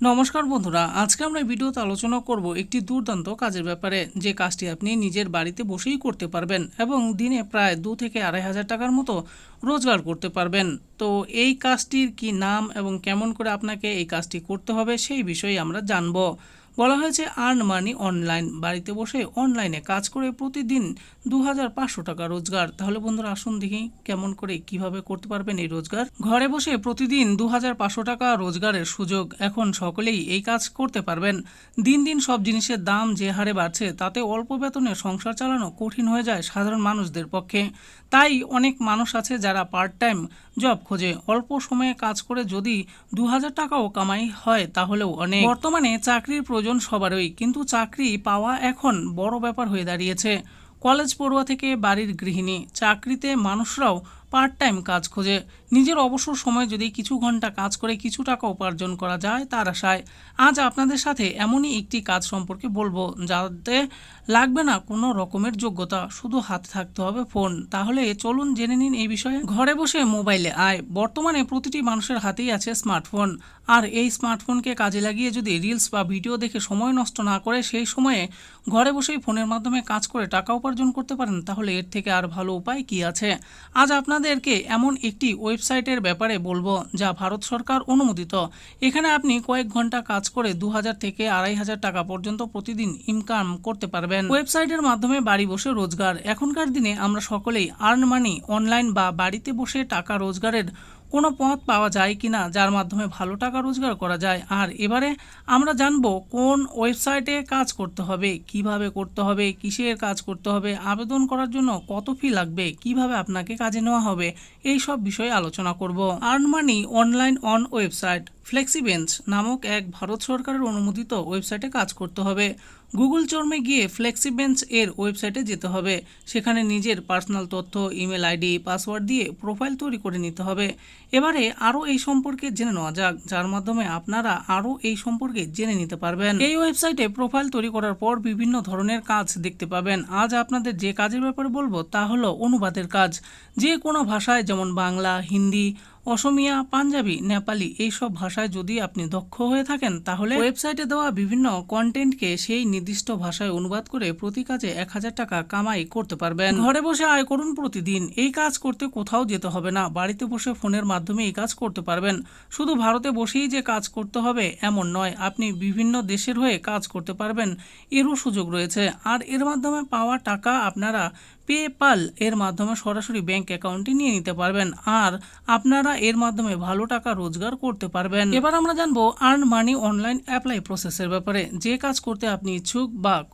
নমস্কার বন্ধুরা, আজকে আমরা ভিডিওতে আলোচনা করব একটি দুর্দান্ত কাজের ব্যাপারে। যে কাজটি আপনি নিজের বাড়িতে বসেই করতে পারবেন এবং দিনে প্রায় দু থেকে আড়াই হাজার টাকার মতো রোজগার করতে পারবেন। তো এই কাজটির কি নাম এবং কেমন করে আপনাকে এই কাজটি করতে হবে সেই বিষয়ে আমরা জানব। বলা হয়েছে আর্ন মানি অনলাইন বাড়িতে বসে অনলাইনে কাজ করে প্রতিদিন দু হাজার পাঁচশো টাকা রোজগার। তাহলে বন্ধুরা আসুন দেখি কেমন করে, কীভাবে করতে পারবেন এই রোজগার। ঘরে বসে প্রতিদিন দু হাজার পাঁচশো টাকা রোজগারের সুযোগ এখন সকলেই এই কাজ করতে পারবেন। দিন দিন সব জিনিসের দাম যে হারে বাড়ছে, তাতে অল্প বেতনে সংসার চালানো কঠিন হয়ে যায় সাধারণ মানুষদের পক্ষে। তাই অনেক মানুষ আছে যারা পার্ট টাইম জব খোঁজে। অল্প সময়ে কাজ করে যদি দু হাজার টাকাও কামাই হয় তাহলেও অনেক। বর্তমানে চাকরির প্রয়োজন সবারই, কিন্তু চাকরি পাওয়া এখন বড় ব্যাপার হয়ে দাঁড়িয়েছে। কলেজ পড়ুয়া থেকে বাড়ির গৃহিণী, চাকরিতে মানুষরাও পার্ট টাইম কাজ খোঁজে। নিজের অবসর সময় যদি কিছু ঘণ্টা কাজ করে কিছু টাকা উপার্জন করা যায়, তার আশায় আজ আপনাদের সাথে এমনই একটি কাজ সম্পর্কে বলব, যাতে লাগবে না কোনো রকমের যোগ্যতা, শুধু হাতে থাকতে হবে ফোন। তাহলে চলুন জেনে নিন এই বিষয়ে। ঘরে বসে মোবাইলে আয়। বর্তমানে প্রতিটি মানুষের হাতেই আছে স্মার্টফোন আর এই স্মার্টফোনকে কাজে লাগিয়ে যদি রিলস বা ভিডিও দেখে সময় নষ্ট না করে সেই সময়ে ঘরে বসেই ফোনের মাধ্যমে কাজ করে টাকা উপার্জন করতে পারেন, তাহলে এর থেকে আর ভালো উপায় কি আছে? আজ আপনাদেরকে এমন একটি ওয়েবসাইটের ব্যাপারে বলব যা ভারত সরকার অনুমোদিত। এখানে আপনি কয়েক ঘণ্টা কাজ করে দু হাজার থেকে আড়াই হাজার টাকা পর্যন্ত প্রতিদিন ইনকাম করতে পারবেন। ওয়েবসাইটের মাধ্যমে বাড়ি বসে রোজগার। এখনকার দিনে আমরা সকলেই আর্ন মানি অনলাইন বা বাড়িতে বসে টাকা রোজগারের কোনো পথ পাওয়া যায় কি না যার মাধ্যমে ভালো টাকা রোজগার করা যায়। আর এবারে আমরা জানব কোন ওয়েবসাইটে কাজ করতে হবে, কীভাবে করতে হবে, কিসের কাজ করতে হবে, আবেদন করার জন্য কত ফি লাগবে, কীভাবে আপনাকে কাজে নেওয়া হবে। এই সব বিষয়ে আলোচনা করব। Earn money online on website Flexibench নামক এক ভারত সরকারের অনুমোদিত ওয়েবসাইটে কাজ করতে হবে। গুগল চর্মে গিয়ে ফ্লেক্সিবেঞ্চ এর ওয়েবসাইটে যেতে হবে। সেখানে নিজের পার্সোনাল তথ্য, ইমেল আইডি, পাসওয়ার্ড দিয়ে প্রোফাইল তৈরি করে নিতে হবে। এবারে আরও এই সম্পর্কে জেনে নেওয়া যাক, যার মাধ্যমে আপনারা আরও এই সম্পর্কে জেনে নিতে পারবেন। এই ওয়েবসাইটে প্রোফাইল তৈরি করার পর বিভিন্ন ধরনের কাজ দেখতে পাবেন। আজ আপনাদের যে কাজের ব্যাপারে বলব তা হলো অনুবাদের কাজ। যে কোনো ভাষায় যেমন বাংলা হিন্দি অসমিয়া, পাঞ্জাবি, নেপালি এইসব ভাষায় যদি আপনি দক্ষ হয়ে থাকেন, তাহলে ওয়েবসাইটে দেওয়া বিভিন্ন কন্টেন্টকে সেই নির্দিষ্ট ভাষায় অনুবাদ করে প্রতি কাজে এক হাজার টাকা কামাই করতে পারবেন। ঘরে বসে আয় করুন প্রতিদিন। এই কাজ করতে কোথাও যেতে হবে না। বাড়িতে বসে ফোনের মাধ্যমে এই কাজ করতে পারবেন। শুধু ভারতে বসেই যে কাজ করতে হবে, এমন নয়, আপনি বিভিন্ন দেশের হয়ে কাজ করতে পারবেন। এরও সুযোগ রয়েছে। আর এর মাধ্যমে পাওয়া টাকা আপনারা পেপাল এর মাধ্যমে সরাসরি ব্যাংক অ্যাকাউন্টে নিয়ে নিতে পারবেন। আর আপনারা এর মাধ্যমে ভালো টাকা রোজগার করতে পারবেন। এবার আমরা জানব আর্ন মানি অনলাইন অ্যাপ্লাই প্রসেসের ব্যাপারে। যে কাজ করতে আপনি ইচ্ছুক বা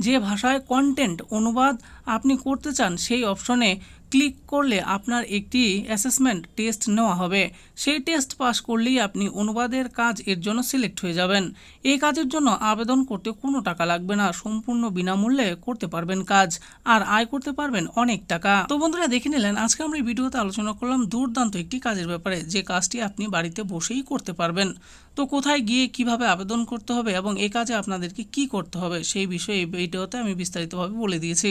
যে ভাষায় কন্টেন্ট অনুবাদ আপনি করতে চান সেই অপশনে ক্লিক করলে আপনার একটি অ্যাসেসমেন্ট টেস্ট নেওয়া হবে। সেই টেস্ট পাস করলেই আপনি অনুবাদের কাজ এর জন্য সিলেক্ট হয়ে যাবেন। এই কাজের জন্য আবেদন করতে কোনো টাকা লাগবে না, সম্পূর্ণ বিনামূল্যে করতে পারবেন কাজ, আর আয় করতে পারবেন অনেক টাকা। তো বন্ধুরা, দেখে নিলেন, আজকে আমরা এই ভিডিওতে আলোচনা করলাম দুর্দান্ত একটি কাজের ব্যাপারে, যে কাজটি আপনি বাড়িতে বসেই করতে পারবেন। তো কোথায় গিয়ে কীভাবে আবেদন করতে হবে এবং এ কাজে আপনাদেরকে কি করতে হবে, সেই বিষয়ে এই ভিডিওতে আমি বিস্তারিতভাবে বলে দিয়েছি।